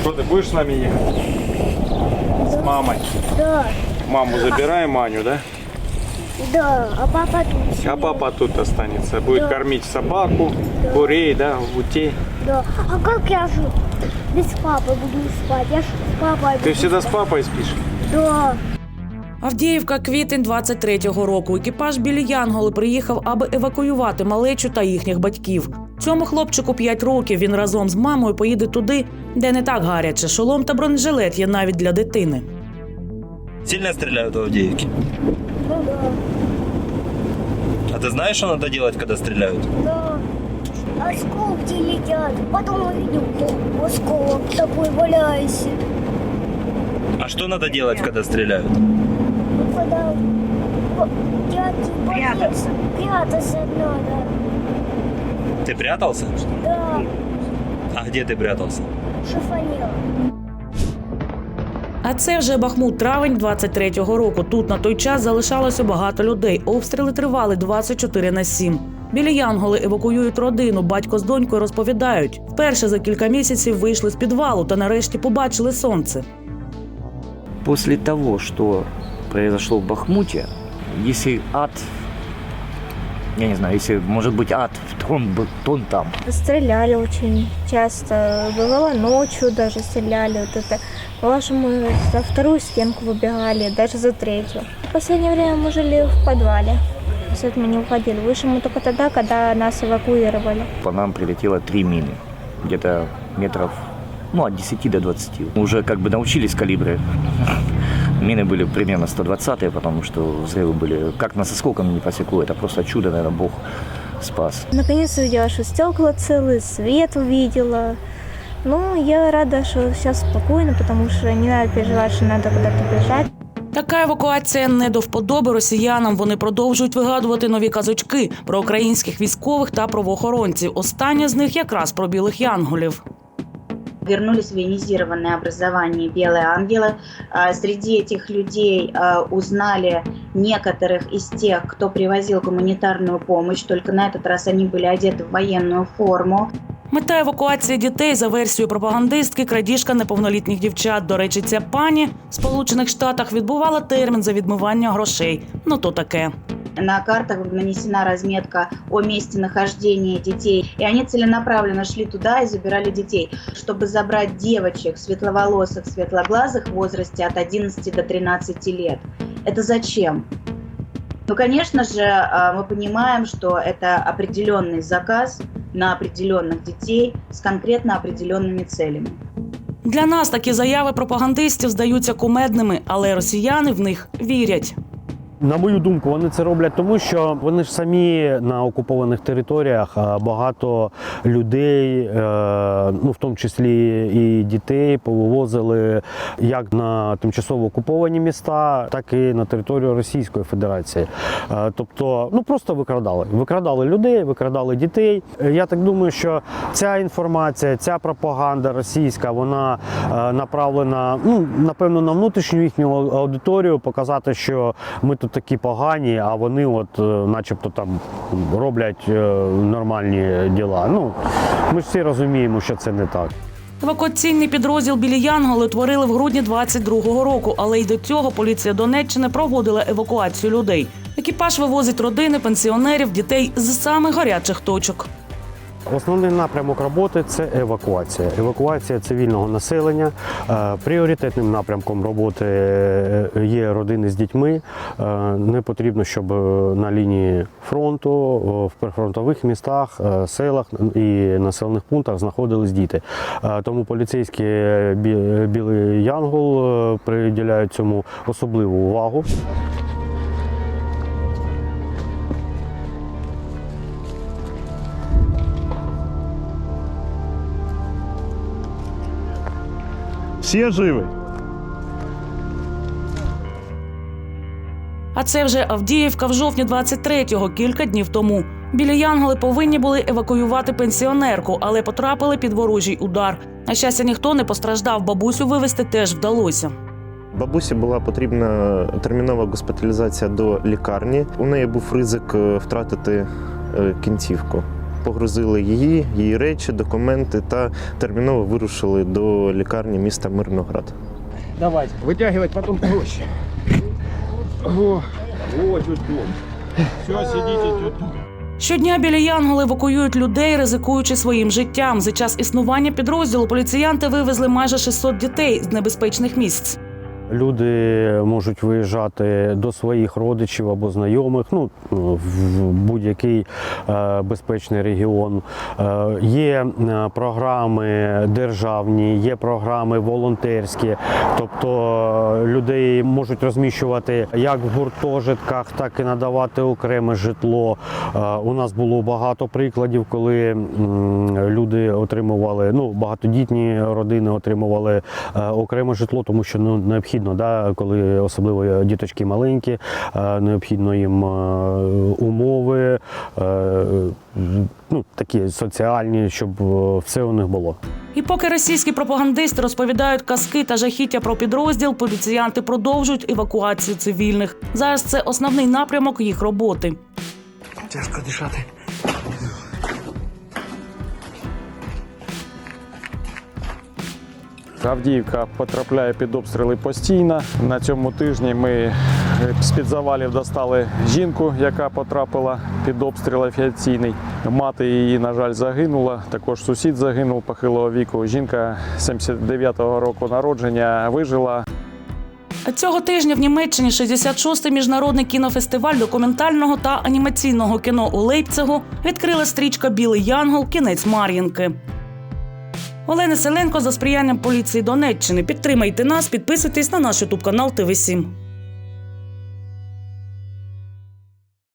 Что, ты будешь с нами ехать? С мамой. Да, Маму забираем, Маню, да? да, а папа тут. А папа тут останется. Будет Да. кормить собаку, курей, да, утей. Да. А как я же без папы буду спать? Я ж с папой Ты буду всегда с спать. папой спишь? Да. Авдіївка, квітень 23-го року. Екіпаж білі Янголи приїхав, аби евакуювати малечу та їхніх батьків. Цьому хлопчику 5 років. Він разом з мамою поїде туди, де не так гаряче. Шолом та бронежилет є навіть для дитини. Сильно стреляют в Авдеевке? Ну да. А ты знаешь, что надо делать, когда стреляют? Да. Осколки летят. Потом увидим, осколок такой валяется. А что надо делать, когда стреляют? Ну, Когда прятаться. Прятаться надо. Ты прятался? Да. А где ты прятался? Шифонер. А це вже Бахмут, травень 23-го року. Тут на той час залишалося багато людей. Обстріли тривали 24 на 7. Білі Янголи евакуюють родину. Батько з донькою розповідають. Вперше за кілька місяців вийшли з підвалу та нарешті побачили сонце. После того, что произошло в Бахмуте, если ад, я не знаю, если может быть ад, то он, то он там. Стреляли очень часто. Бывало ночью даже стреляли. Вот это. Мы за вторую стенку выбегали, даже за третью. В последнее время мы жили в подвале. С этого мы не уходили. Вышли мы только тогда, когда нас эвакуировали. По нам прилетело три мины, где-то метров ну, от 10 до 20. Мы уже как бы научились калибры. Мины были примерно 120 потому что взрывы были, как нас осколком не посекло, это просто чудо, наверное, Бог спас. Наконец увидела, что стекла целые, свет увидела. Ну, я рада, что сейчас спокойно, потому что не надо переживать, что надо куда-то бежать. Така евакуація не до вподоби росіянам. Вони продовжують вигадувати нові казочки про українських військових та правоохоронців. Остання з них якраз про білих янголів. вернулись в военизированное образование «Белые ангелы». А, Среди этих людей а, узнали некоторых из тех, кто привозил гуманитарную помощь, только на этот раз они были одеты в военную форму. Мета евакуації дітей за версією пропагандистки крадіжка неповнолітніх дівчат. До речі, ця пані в Сполучених Штатах відбувала термін за відмивання грошей. Ну то таке. На картах нанесена разметка о месте нахождения детей. И они целенаправленно шли туда и забирали детей, чтобы забрать девочек светловолосых, светлоглазых в возрасте от 11 до 13 лет. Это зачем? Ну, конечно же, а, мы понимаем, что это определенный заказ на определенных детей с конкретно определенными целями. Для нас такі заяви пропагандистів здаються кумедними, але росіяни в них вірять. На мою думку, вони це роблять тому, що вони ж самі на окупованих територіях багато людей, е, ну в тому числі і дітей, повивозили як на тимчасово окуповані міста, так і на територію Російської Федерації. Е, Тобто, ну просто викрадали. Викрадали людей, викрадали дітей. Я так думаю, що ця інформація, ця пропаганда російська, вона е, направлена, ну напевно, на внутрішню їхню аудиторію, показати, що ми тут такі погані, а вони, от, е, начебто, там роблять е, нормальні діла. Ну ми ж всі розуміємо, що це не так. Евакуаційний підрозділ білі Янголи творили в грудні 22-го року, але й до цього поліція Донеччини проводила евакуацію людей. Екіпаж вивозить родини, пенсіонерів, дітей з самих гарячих точок. Основний напрямок роботи це евакуація. Евакуація цивільного населення. Е, Пріоритетним напрямком роботи е, є родини з дітьми. Е, Не потрібно, щоб на лінії фронту, в прифронтових містах, селах і населених пунктах знаходились діти. Тому поліцейські білий янгол приділяють цьому особливу увагу. Все живы? А це вже Авдіївка в жовтні 23-го, кілька днів тому. Білі Янголи повинні були евакуювати пенсіонерку, але потрапили під ворожий удар. На щастя, ніхто не постраждав. Бабусю вивезти теж вдалося. Бабусі була потрібна термінова госпіталізація до лікарні. У неї був ризик е, втратити е, кінцівку. Погрузили її, її речі, документи та терміново вирушили до лікарні міста Мирноград. Давайте. Вытягивать потом проще. О, о, чуть Все, сидите тут. Щодня біля Янголи евакуюють людей, ризикуючи своїм життям. За час існування підрозділу поліціянти вивезли майже 600 дітей з небезпечних місць. Люди можуть виїжджати до своїх родичів або знайомих, ну в будь-який е, безпечний регіон. Е, є е, програми державні, є програми волонтерські, тобто людей можуть розміщувати як в гуртожитках, так і надавати окреме житло. У нас було багато прикладів, коли люди отримували, ну багатодітні родини отримували окреме житло, тому що ну необхідно, да, коли особливо діточки маленькі, е, необхідно їм е, умови, е, ну такі соціальні, щоб все у них було. І поки російські пропагандисти розповідають казки та жахіття про підрозділ, поліціянти продовжують евакуацію цивільних. Зараз це основний напрямок їх роботи. Тяжко дишати. Авдіївка потрапляє під обстріли постійно. На цьому тижні ми е, з-під завалів достали жінку, яка потрапила під обстріл авіаційний. Мати її, на жаль, загинула. Також сусід загинув похилого віку. Жінка 79-го року народження вижила. Цього тижня в Німеччині 66-й міжнародний кінофестиваль документального та анімаційного кіно у Лейпцигу відкрила стрічка Білий Янгол. Кінець Мар'їнки. Олена Селенко за сприянням поліції Донеччини. Підтримайте нас, підписуйтесь на наш ютуб канал ТВ 7